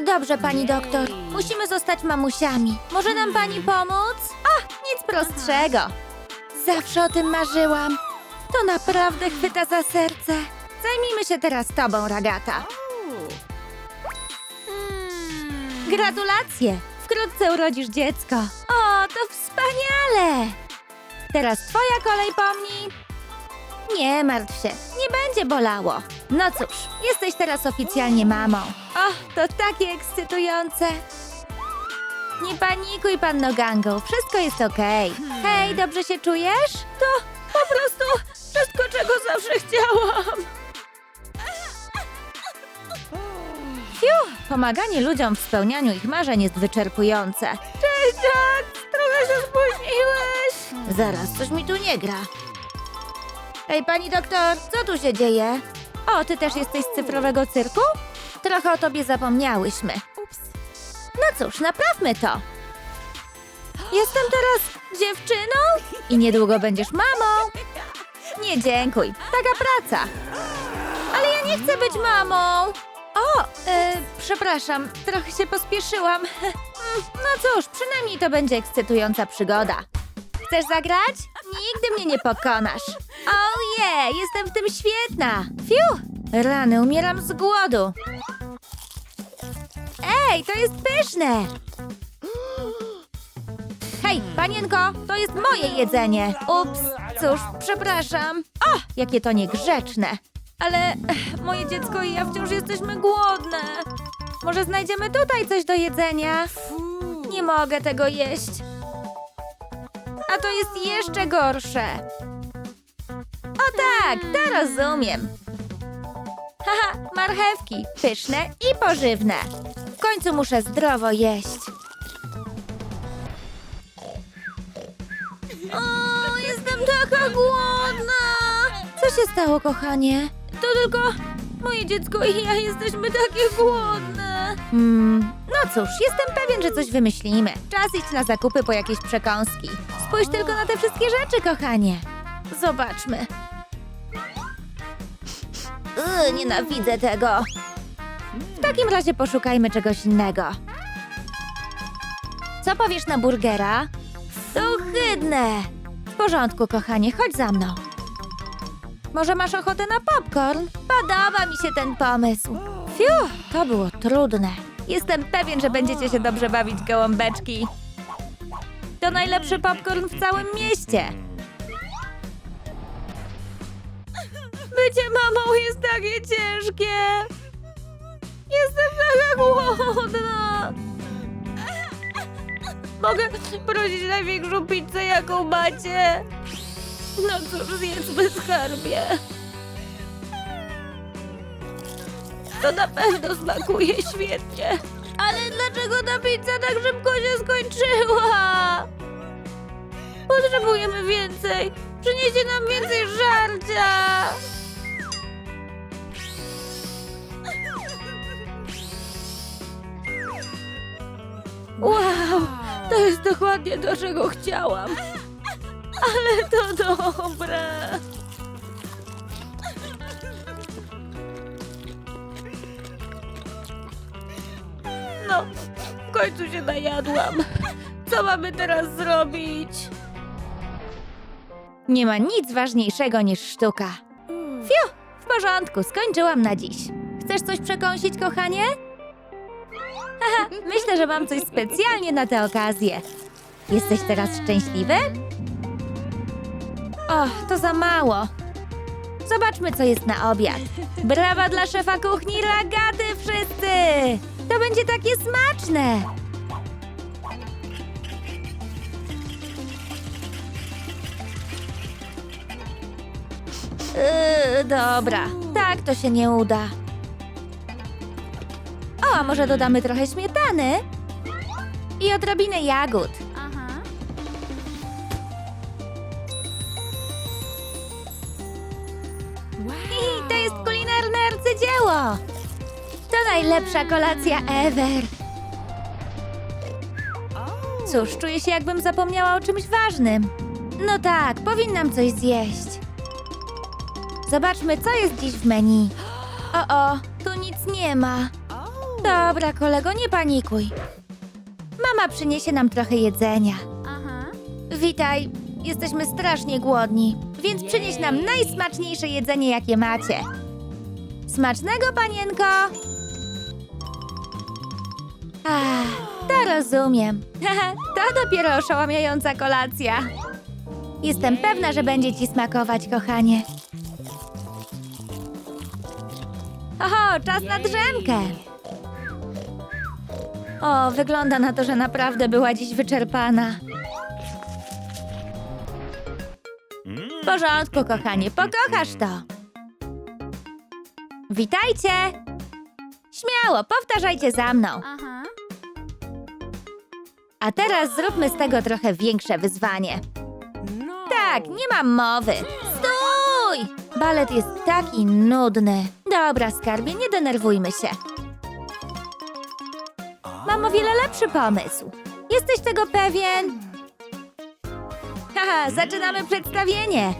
Dobrze, pani doktor. Musimy zostać mamusiami. Może nam pani pomóc? A, nic prostszego. Zawsze o tym marzyłam. To naprawdę chwyta za serce. Zajmijmy się teraz tobą, Ragata. Gratulacje! Wkrótce urodzisz dziecko. O, to wspaniale! Teraz twoja kolej pomni. Nie martw się, nie będzie bolało. No cóż, jesteś teraz oficjalnie mamą. O, to takie ekscytujące. Nie panikuj, panno Gango, wszystko jest okej. Hej, dobrze się czujesz? To po prostu wszystko, czego zawsze chciałam. Fiu, pomaganie ludziom w spełnianiu ich marzeń jest wyczerpujące. Cześć, Jack! Trochę się spóźniłeś. Zaraz, coś mi tu nie gra. Ej, pani doktor, co tu się dzieje? O, ty też jesteś z cyfrowego cyrku? Trochę o tobie zapomniałyśmy. No cóż, naprawmy to. Jestem teraz dziewczyną i niedługo będziesz mamą. Nie dziękuj, taka praca. Ale ja nie chcę być mamą. O, e, przepraszam, trochę się pospieszyłam. No cóż, przynajmniej to będzie ekscytująca przygoda. Chcesz zagrać? Nigdy mnie nie pokonasz. Oh yeah, jestem w tym świetna. Fiu, rany, umieram z głodu. Ej, to jest pyszne. Hej, panienko, to jest moje jedzenie. Ups, cóż, przepraszam. O, jakie to niegrzeczne. Ale moje dziecko i ja wciąż jesteśmy głodne. Może znajdziemy tutaj coś do jedzenia? Nie mogę tego jeść. A to jest jeszcze gorsze. O tak, to rozumiem. Haha, marchewki, pyszne i pożywne. W końcu muszę zdrowo jeść. O, jestem taka głodna. Co się stało, kochanie? To tylko moje dziecko i ja jesteśmy takie głodne. Hmm, no cóż, jestem pewien, że coś wymyślimy. Czas iść na zakupy po jakieś przekąski. Spójrz tylko na te wszystkie rzeczy, kochanie. Zobaczmy. Yy, nienawidzę tego. W takim razie poszukajmy czegoś innego. Co powiesz na burgera? To. W porządku, kochanie, chodź za mną. Może masz ochotę na popcorn? Podoba mi się ten pomysł. Fiu, to było trudne. Jestem pewien, że będziecie się dobrze bawić, gołąbeczki. To najlepszy popcorn w całym mieście. Bycie mamą jest takie ciężkie. Jestem taka głodna. Mogę prosić największą pizzę, jaką macie? No cóż, zjedzmy skarbie. To na pewno smakuje świetnie. Ale dlaczego ta pizza tak szybko się skończyła? Potrzebujemy więcej. Przynieście nam więcej żarcia. Jest dokładnie to, czego chciałam. Ale to dobre. No, w końcu się najadłam. Co mamy teraz zrobić? Nie ma nic ważniejszego niż sztuka. Fiu, w porządku, skończyłam na dziś. Chcesz coś przekąsić, kochanie? Myślę, że mam coś specjalnie na tę okazję. Jesteś teraz szczęśliwy? O, to za mało. Zobaczmy, co jest na obiad. Brawa dla szefa kuchni Ragaty wszyscy! To będzie takie smaczne! Yy, dobra, tak to się nie uda. A może dodamy trochę śmietany? I odrobinę jagód. I to jest kulinarne arcydzieło! To najlepsza kolacja ever! Cóż, czuję się jakbym zapomniała o czymś ważnym. No tak, powinnam coś zjeść. Zobaczmy, co jest dziś w menu. O, o, tu nic nie ma. Dobra, kolego, nie panikuj. Mama przyniesie nam trochę jedzenia. Witaj, jesteśmy strasznie głodni, więc przynieś nam najsmaczniejsze jedzenie, jakie macie. Smacznego, panienko! Ach, to rozumiem. to dopiero oszałamiająca kolacja. Jestem pewna, że będzie ci smakować, kochanie. Oho, czas na drzemkę. O, wygląda na to, że naprawdę była dziś wyczerpana. W porządku, kochanie, pokochasz to. Witajcie! Śmiało, powtarzajcie za mną. A teraz zróbmy z tego trochę większe wyzwanie. Tak, nie mam mowy. Stój! Balet jest taki nudny. Dobra, skarbie, nie denerwujmy się. Mam o wiele lepszy pomysł. Jesteś tego pewien? Haha, zaczynamy przedstawienie.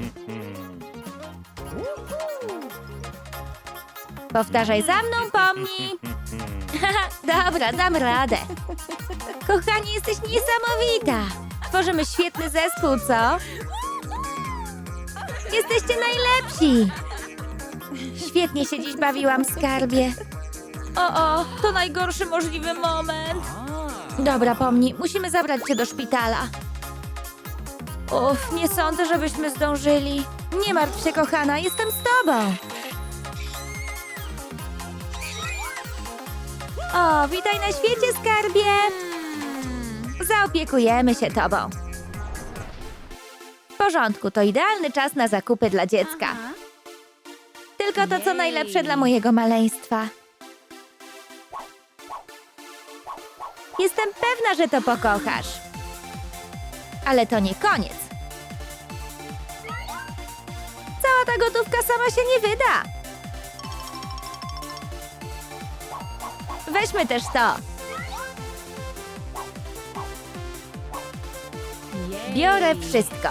Powtarzaj za mną, pomnij. Haha, Dobra, dam radę. Kochani, jesteś niesamowita. Tworzymy świetny zespół, co? Jesteście najlepsi. Świetnie się dziś bawiłam, skarbie. O, o, to najgorszy możliwy moment. Dobra, pomnij, musimy zabrać cię do szpitala. Uff, nie sądzę, żebyśmy zdążyli. Nie martw się, kochana, jestem z tobą. O, witaj na świecie, skarbie. Zaopiekujemy się tobą. W porządku, to idealny czas na zakupy dla dziecka. Tylko to, co najlepsze dla mojego maleństwa. Jestem pewna, że to pokochasz. Ale to nie koniec. Cała ta gotówka sama się nie wyda. Weźmy też to. Biorę wszystko.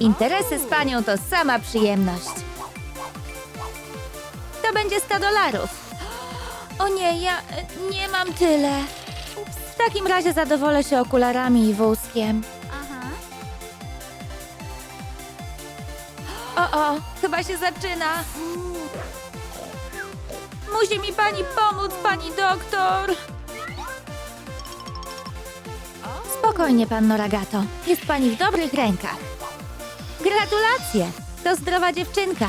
Interesy z panią to sama przyjemność. To będzie 100 dolarów. O nie, ja e, nie mam tyle. W takim razie zadowolę się okularami i wózkiem. O, o, chyba się zaczyna. Musi mi pani pomóc, pani doktor. Spokojnie, panno Ragato. Jest pani w dobrych rękach. Gratulacje! To zdrowa dziewczynka.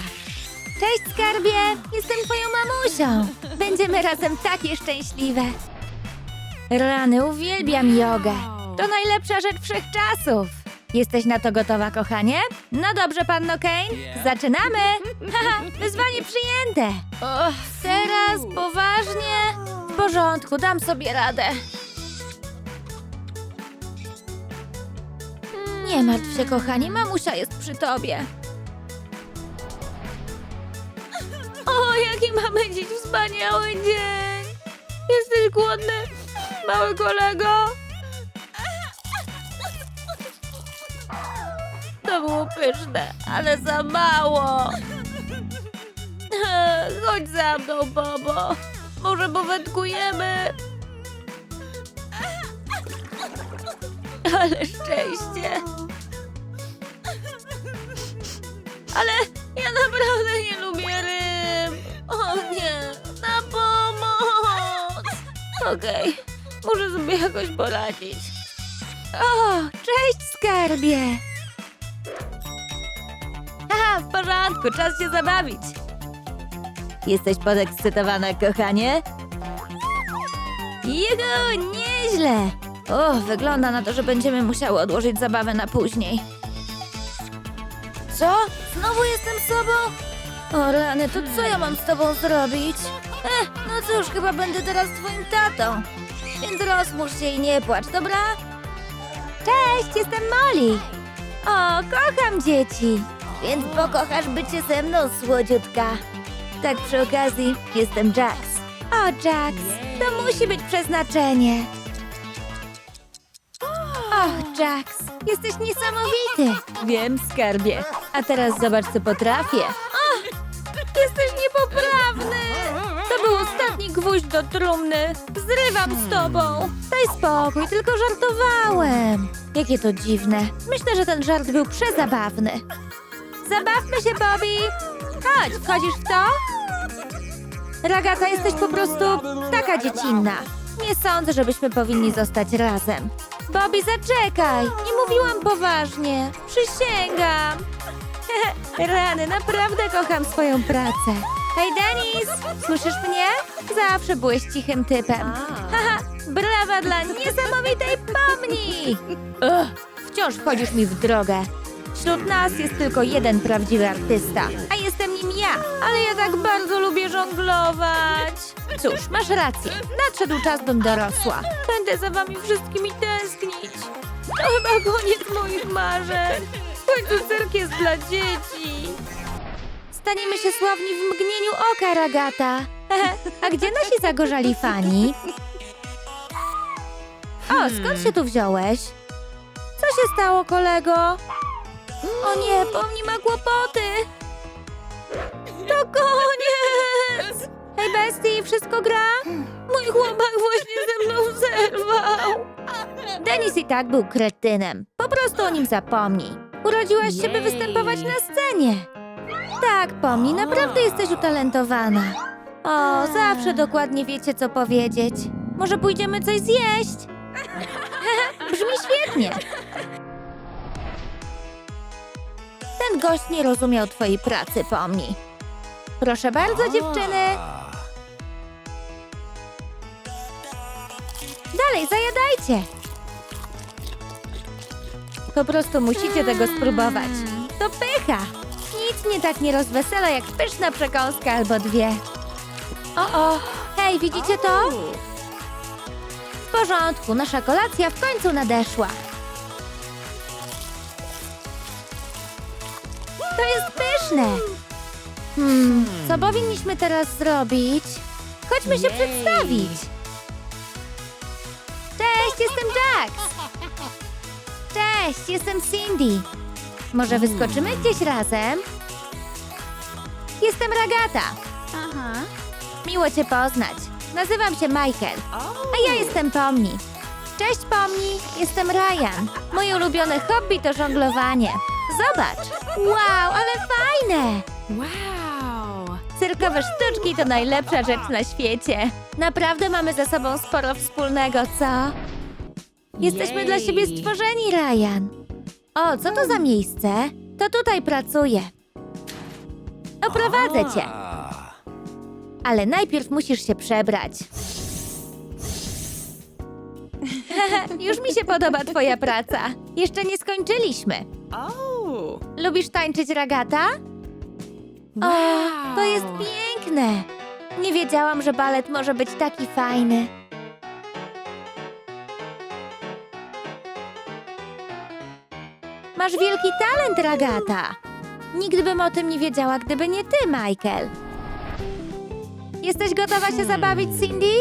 Cześć, skarbie! Jestem twoją mamusią. Będziemy razem takie szczęśliwe. Rany, uwielbiam jogę. To najlepsza rzecz wszechczasów. Jesteś na to gotowa, kochanie? No dobrze, panno Kane. Zaczynamy. Haha, wyzwanie przyjęte. Teraz poważnie. W porządku, dam sobie radę. Nie martw się, kochanie, mamusia jest przy tobie. O, jaki mamy dziś wspaniały dzień! Jesteś głodny, mały kolego? To było pyszne, ale za mało. Chodź za mną, Bobo. Może powędkujemy? Ale szczęście. Ale ja naprawdę nie lubię ryb. O nie, na pomoc. Okej, muszę sobie jakoś poradzić. O, cześć skarbie. Aha, w porządku, czas się zabawić. Jesteś podekscytowana, kochanie? Jego, nieźle. O, wygląda na to, że będziemy musiały odłożyć zabawę na później. Co? Znowu jestem sobą? O rany, to co ja mam z tobą zrobić? Eh, no cóż, chyba będę teraz twoim tatą. Więc rozmusz się i nie płacz, dobra? Cześć, jestem Molly. O, kocham dzieci. Więc pokochasz bycie ze mną, słodziutka. Tak przy okazji, jestem Jax. O, Jax, to musi być przeznaczenie. Och, Jax, jesteś niesamowity. Wiem, skarbie. A teraz zobacz, co potrafię. Ach, jesteś gwóźdź do trumny. Zrywam z tobą. Daj spokój, tylko żartowałem. Jakie to dziwne. Myślę, że ten żart był przezabawny. Zabawmy się, Bobby. Chodź, wchodzisz w to? Ragata, jesteś po prostu taka dziecinna. Nie sądzę, żebyśmy powinni zostać razem. Bobby, zaczekaj! Nie mówiłam poważnie. Przysięgam. Rany, naprawdę kocham swoją pracę. Hej, Denis! Słyszysz mnie? Zawsze byłeś cichym typem. Haha, brawa dla niesamowitej pomni! Ugh, wciąż wchodzisz mi w drogę. Wśród nas jest tylko jeden prawdziwy artysta, a jestem nim ja. Ale ja tak bardzo lubię żonglować. Cóż, masz rację. Nadszedł czas, bym dorosła. Będę za wami wszystkimi tęsknić. To chyba koniec moich marzeń. W końcu cyrk jest dla dzieci. Staniemy się sławni w mgnieniu oka, Ragata. A gdzie nasi zagorzali fani? O, skąd się tu wziąłeś? Co się stało, kolego? O nie, pomni ma kłopoty. To koniec! Hej, bestii, wszystko gra? Mój chłopak właśnie ze mną zerwał. Denis i tak był kretynem. Po prostu o nim zapomnij. Urodziłaś się, by Jej. występować na scenie. Tak, pomnij, naprawdę jesteś utalentowana. O, zawsze dokładnie wiecie, co powiedzieć. Może pójdziemy coś zjeść? Brzmi świetnie. Ten gość nie rozumiał twojej pracy, pomnij. Proszę bardzo, dziewczyny. Dalej, zajadajcie. Po prostu musicie tego spróbować. To pycha. Nic mnie tak nie rozwesela jak pyszna przekąska albo dwie. O, o, hej, widzicie to? W porządku, nasza kolacja w końcu nadeszła. To jest pyszne. Hmm, co powinniśmy teraz zrobić? Chodźmy się przedstawić. Cześć, jestem Jax. Cześć, jestem Cindy. Może wyskoczymy gdzieś razem? Jestem Ragata. Aha. Miło Cię poznać. Nazywam się Michael, a ja jestem Pomni. Cześć Pomni, jestem Ryan. Moje ulubione hobby to żonglowanie. Zobacz! Wow, ale fajne! Wow. Cyrkowe sztuczki to najlepsza rzecz na świecie. Naprawdę mamy ze sobą sporo wspólnego, co? Jesteśmy Jej. dla siebie stworzeni, Ryan. O, co to za miejsce? To tutaj pracuję. Oprowadzę cię. Ale najpierw musisz się przebrać. Już mi się podoba twoja praca. Jeszcze nie skończyliśmy. Oh. Lubisz tańczyć ragata? O, to jest piękne. Nie wiedziałam, że balet może być taki fajny. Masz wielki talent, Ragata. Nigdy bym o tym nie wiedziała, gdyby nie ty, Michael. Jesteś gotowa się zabawić, Cindy?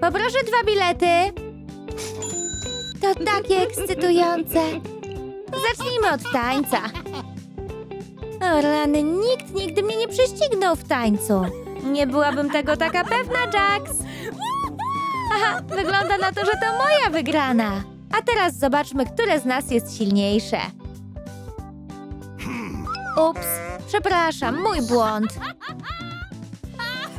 Poproszę dwa bilety. To takie ekscytujące. Zacznijmy od tańca. O rany, nikt nigdy mnie nie prześcignął w tańcu. Nie byłabym tego taka pewna, Jax. Aha, wygląda na to, że to moja wygrana. A teraz zobaczmy, które z nas jest silniejsze. Ups, przepraszam, mój błąd.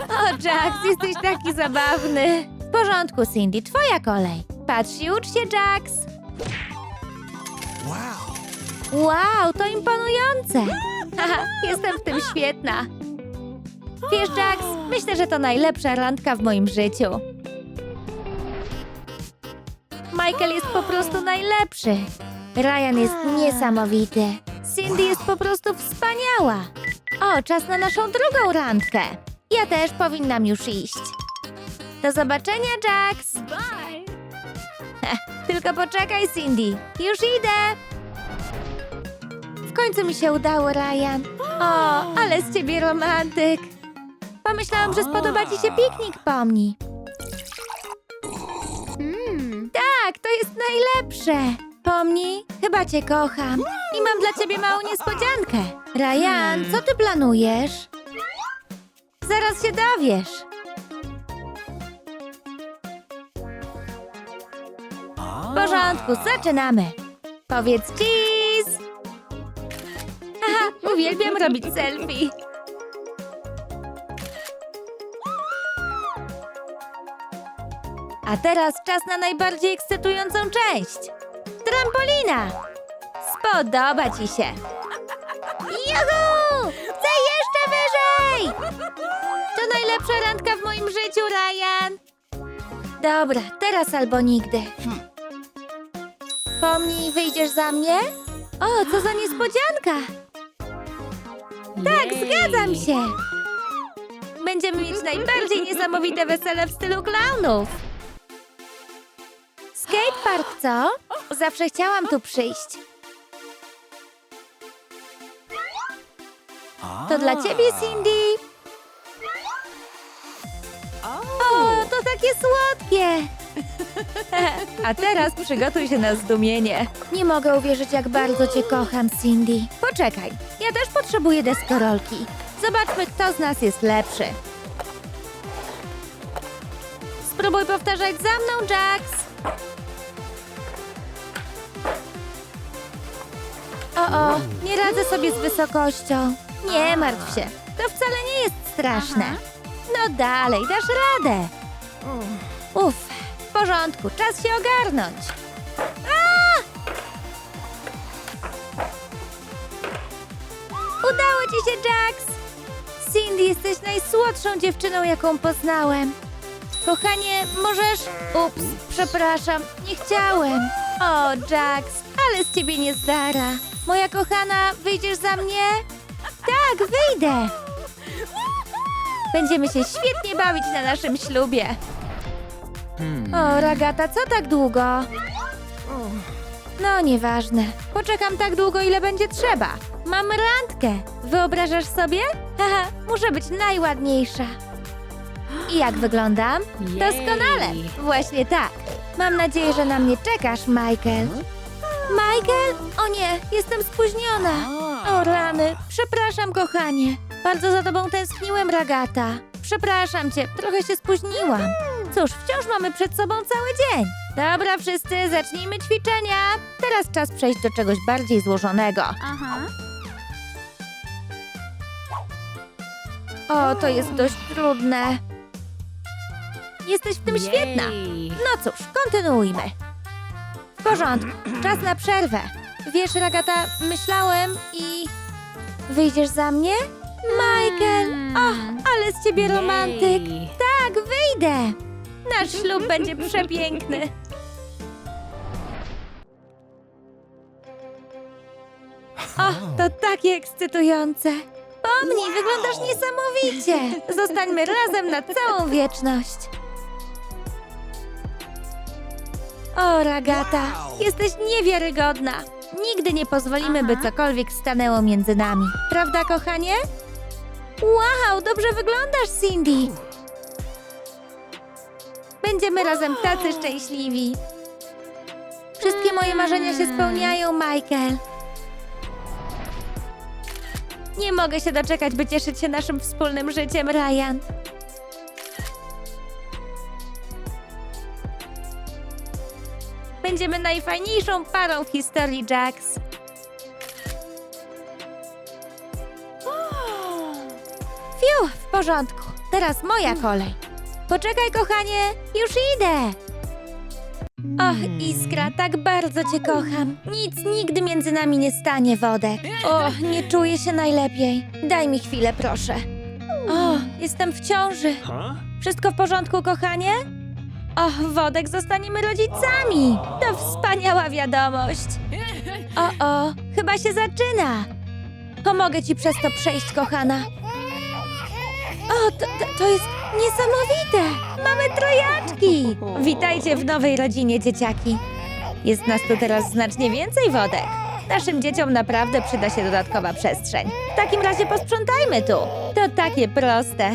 O, Jax, jesteś taki zabawny. W porządku, Cindy, twoja kolej. Patrz i ucz się, Jax. Wow, to imponujące! Haha, jestem w tym świetna. Wiesz, Jax, myślę, że to najlepsza randka w moim życiu. Michael jest po prostu najlepszy. Ryan jest niesamowity. Cindy jest po prostu wspaniała. O, czas na naszą drugą randkę. Ja też powinnam już iść. Do zobaczenia, Jax. Bye. Tylko poczekaj, Cindy. Już idę. W końcu mi się udało, Ryan. O, ale z ciebie romantyk. Pomyślałam, że spodoba ci się piknik, pomni. Hmm. Tak, to jest najlepsze zapomnij, chyba cię kocham i mam dla ciebie małą niespodziankę. Ryan, hmm. co ty planujesz? Zaraz się dowiesz. W porządku, zaczynamy. Powiedz cheese! Haha, uwielbiam robić selfie. A teraz czas na najbardziej ekscytującą część. Trampolina! Spodoba ci się. Juhu! Chcę jeszcze wyżej! To najlepsza randka w moim życiu, Ryan. Dobra, teraz albo nigdy. Pomnij, wyjdziesz za mnie? O, co za niespodzianka! Tak, zgadzam się! Będziemy mieć najbardziej niesamowite wesele w stylu klaunów. Skatepark, co? Zawsze chciałam tu przyjść. To dla ciebie, Cindy. O, to takie słodkie! A teraz przygotuj się na zdumienie. Nie mogę uwierzyć, jak bardzo cię kocham, Cindy. Poczekaj, ja też potrzebuję deskorolki. Zobaczmy, kto z nas jest lepszy. Spróbuj powtarzać za mną, Jax. O, o, nie radzę sobie z wysokością. Nie martw się, to wcale nie jest straszne. No dalej, dasz radę. Uff, w porządku, czas się ogarnąć. A! Udało ci się, Jax! Cindy, jesteś najsłodszą dziewczyną, jaką poznałem. Kochanie, możesz... Ups, przepraszam, nie chciałem. O, Jax, ale z ciebie nie zdara. Moja kochana, wyjdziesz za mnie? Tak, wyjdę. Będziemy się świetnie bawić na naszym ślubie. O, Ragata, co tak długo? No, nieważne. Poczekam tak długo, ile będzie trzeba. Mam randkę. Wyobrażasz sobie? Haha, muszę być najładniejsza. I jak wyglądam? Doskonale. Właśnie tak. Mam nadzieję, że na mnie czekasz, Michael. Michael? O nie, jestem spóźniona. O rany, przepraszam, kochanie. Bardzo za tobą tęskniłem, Ragata. Przepraszam cię, trochę się spóźniłam. Cóż, wciąż mamy przed sobą cały dzień. Dobra, wszyscy, zacznijmy ćwiczenia. Teraz czas przejść do czegoś bardziej złożonego. Uh-huh. O, to jest dość trudne. Jesteś w tym świetna. No cóż, kontynuujmy. W porządku, czas na przerwę. Wiesz, Ragata, myślałem i... Wyjdziesz za mnie? Michael! O, ale z ciebie romantyk! Tak, wyjdę! Nasz ślub będzie przepiękny. O, to takie ekscytujące. Pomnij, wyglądasz niesamowicie. Zostańmy razem na całą wieczność. O, Ragata, jesteś niewiarygodna. Nigdy nie pozwolimy, by cokolwiek stanęło między nami. Prawda, kochanie? Wow, dobrze wyglądasz, Cindy. Będziemy razem tacy szczęśliwi. Wszystkie moje marzenia się spełniają, Michael. Nie mogę się doczekać, by cieszyć się naszym wspólnym życiem, Ryan. Będziemy najfajniejszą parą w historii Jax. Fiu, w porządku. Teraz moja kolej. Poczekaj, kochanie, już idę. Och, Iskra, tak bardzo cię kocham. Nic nigdy między nami nie stanie, Wodek. O, nie czuję się najlepiej. Daj mi chwilę, proszę. O, jestem w ciąży. Wszystko w porządku, kochanie? Och, Wodek, zostaniemy rodzicami. To wspaniała wiadomość. O, o, chyba się zaczyna. Pomogę ci przez to przejść, kochana. O, to, to, to jest niesamowite! Mamy trojaczki! Witajcie w nowej rodzinie, dzieciaki. Jest nas tu teraz znacznie więcej wodek. Naszym dzieciom naprawdę przyda się dodatkowa przestrzeń. W takim razie posprzątajmy tu. To takie proste.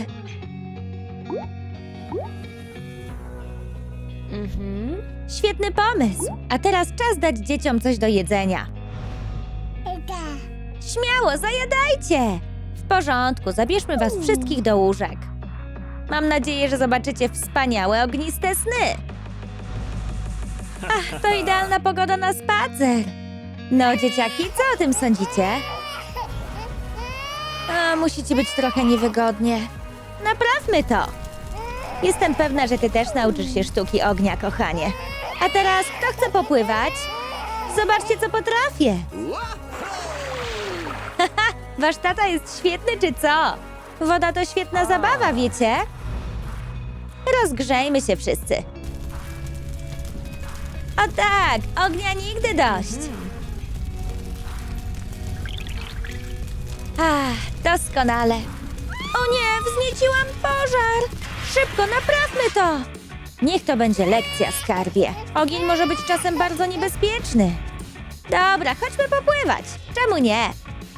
Mhm. Świetny pomysł. A teraz czas dać dzieciom coś do jedzenia. Śmiało, zajadajcie! W porządku, zabierzmy was wszystkich do łóżek. Mam nadzieję, że zobaczycie wspaniałe ogniste sny. Ach, to idealna pogoda na spacer. No, dzieciaki, co o tym sądzicie? A, musi ci być trochę niewygodnie. Naprawmy to. Jestem pewna, że ty też nauczysz się sztuki ognia, kochanie. A teraz kto chce popływać? Zobaczcie, co potrafię. Haha, wasz tata jest świetny, czy co? Woda to świetna zabawa, wiecie? Rozgrzejmy się wszyscy. O tak, ognia nigdy dość. Ach, doskonale. O nie, wznieciłam pożar! Szybko, naprawmy to! Niech to będzie lekcja, skarbie. Ogień może być czasem bardzo niebezpieczny. Dobra, chodźmy popływać. Czemu nie?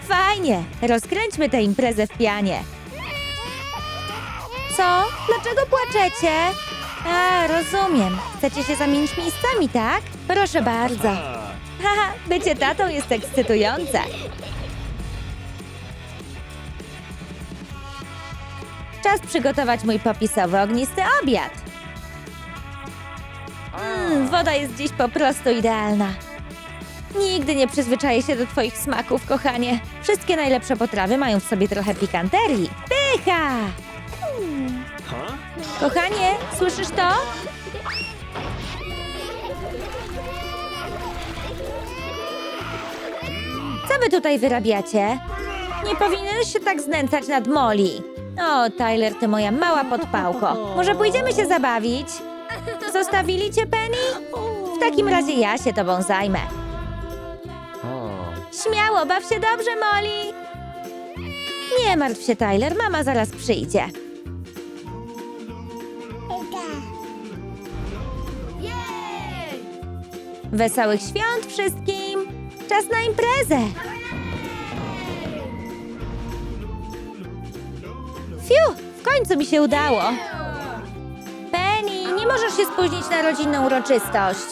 Fajnie, rozkręćmy tę imprezę w pianie. Co? Dlaczego płaczecie? A, rozumiem. Chcecie się zamienić miejscami, tak? Proszę bardzo. Haha, bycie tatą jest ekscytujące. Czas przygotować mój popisowy ognisty obiad. Mmm, woda jest dziś po prostu idealna. Nigdy nie przyzwyczaję się do twoich smaków, kochanie. Wszystkie najlepsze potrawy mają w sobie trochę pikanterii. Pycha! Kochanie, słyszysz to? Co wy tutaj wyrabiacie? Nie powinieneś się tak znęcać nad Molly. O, Tyler, ty moja mała podpałko. Może pójdziemy się zabawić? Zostawili cię, Penny? W takim razie ja się tobą zajmę. Śmiało, baw się dobrze, Molly. Nie martw się, Tyler, mama zaraz przyjdzie. Wesołych świąt wszystkim! Czas na imprezę! Fiu, w końcu mi się udało! Penny, nie możesz się spóźnić na rodzinną uroczystość.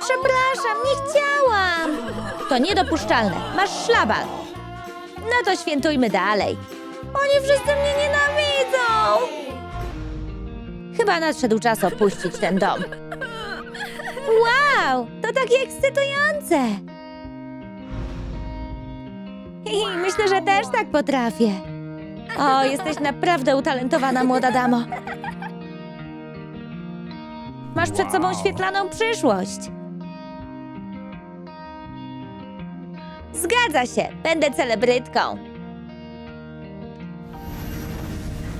Przepraszam, nie chciałam! To niedopuszczalne, masz szlabal. No to świętujmy dalej. Oni wszyscy mnie nienawidzą! Chyba nadszedł czas opuścić ten dom. Wow, to takie ekscytujące! Hi, myślę, że też tak potrafię. O, jesteś naprawdę utalentowana, młoda damo. Masz przed sobą świetlaną przyszłość. Zgadza się, będę celebrytką.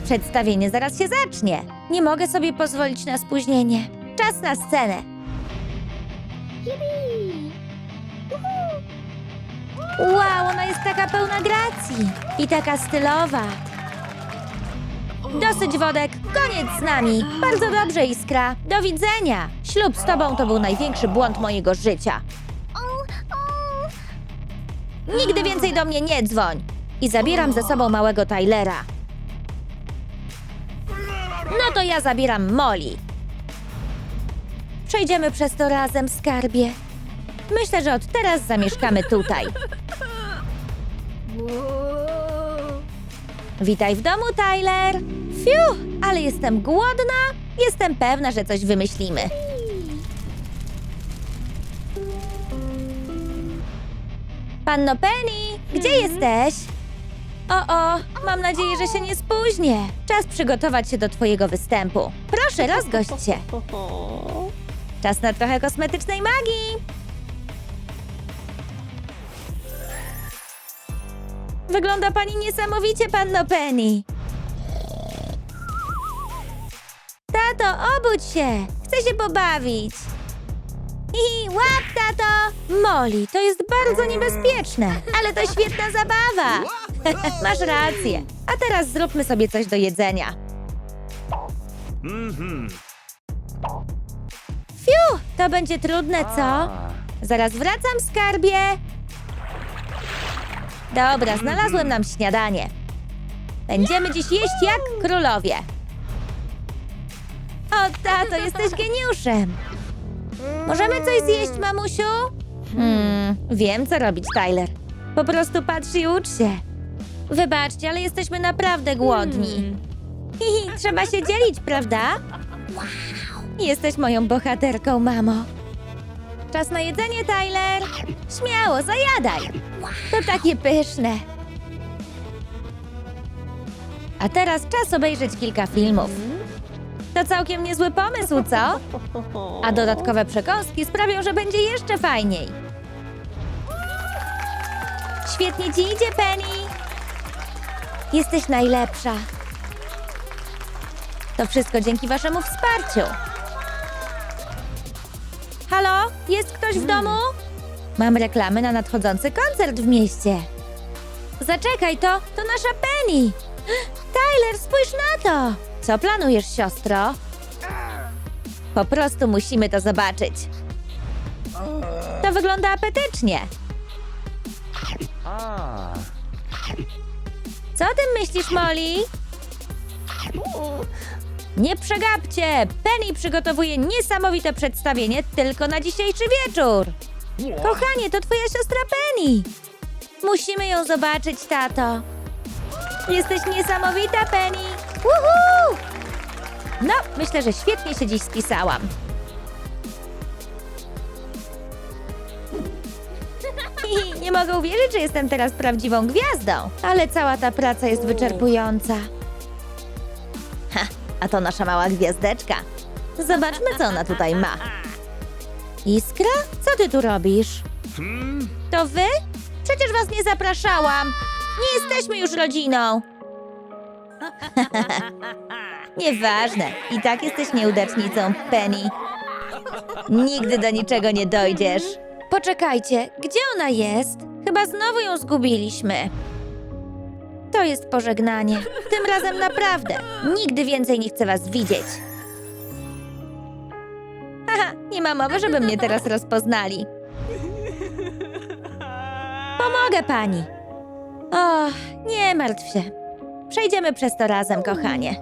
Przedstawienie zaraz się zacznie. Nie mogę sobie pozwolić na spóźnienie. Czas na scenę. Wow, ona jest taka pełna gracji i taka stylowa. Dosyć wodek, koniec z nami. Bardzo dobrze, Iskra. Do widzenia. Ślub z tobą to był największy błąd mojego życia. Nigdy więcej do mnie nie dzwoń. I zabieram ze sobą małego Tylera. No to ja zabieram Molly. Przejdziemy przez to razem, skarbie. Myślę, że od teraz zamieszkamy tutaj. Witaj w domu, Tyler. Fiu, ale jestem głodna. Jestem pewna, że coś wymyślimy. Panno Penny, gdzie jesteś? O, o, mam nadzieję, że się nie spóźnię. Czas przygotować się do twojego występu. Proszę, rozgość się. Czas na trochę kosmetycznej magii. Wygląda pani niesamowicie, panno Penny. Tato, obudź się! Chcę się pobawić. Hi, łap, tato! Molly, to jest bardzo niebezpieczne, ale to świetna zabawa. Masz rację. A teraz zróbmy sobie coś do jedzenia. Fiu, to będzie trudne, co? Zaraz wracam, skarbie. Dobra, znalazłem nam śniadanie. Będziemy dziś jeść jak królowie. O, tato, jesteś geniuszem. Możemy coś zjeść, mamusiu? Hmm, wiem, co robić, Tyler. Po prostu patrz i ucz się. Wybaczcie, ale jesteśmy naprawdę głodni. Hihi, trzeba się dzielić, prawda? Jesteś moją bohaterką, mamo. Czas na jedzenie, Tyler. Śmiało, zajadaj. To takie pyszne. A teraz czas obejrzeć kilka filmów. To całkiem niezły pomysł, co? A dodatkowe przekąski sprawią, że będzie jeszcze fajniej. Świetnie ci idzie, Penny. Jesteś najlepsza. To wszystko dzięki waszemu wsparciu. Halo? Jest ktoś w domu? Mam reklamy na nadchodzący koncert w mieście. Zaczekaj, to, to nasza Penny. Tyler, spójrz na to. Co planujesz, siostro? Po prostu musimy to zobaczyć. To wygląda apetycznie. Co o tym myślisz, Molly? Nie przegapcie! Penny przygotowuje niesamowite przedstawienie tylko na dzisiejszy wieczór. Kochanie, to twoja siostra Penny. Musimy ją zobaczyć, tato. Jesteś niesamowita, Penny. Woohoo! No, myślę, że świetnie się dziś spisałam. Nie mogę uwierzyć, że jestem teraz prawdziwą gwiazdą, ale cała ta praca jest wyczerpująca. Ha, a to nasza mała gwiazdeczka. Zobaczmy, co ona tutaj ma. Iskra? Co ty tu robisz? To wy? Przecież was nie zapraszałam. Nie jesteśmy już rodziną. Nieważne. I tak jesteś nieudacznicą, Penny. Nigdy do niczego nie dojdziesz. Poczekajcie, gdzie ona jest? Chyba znowu ją zgubiliśmy. To jest pożegnanie. Tym razem naprawdę. Nigdy więcej nie chcę was widzieć. Nie ma mowy, żeby mnie teraz rozpoznali. Pomogę pani. Och, nie martw się. Przejdziemy przez to razem, kochanie.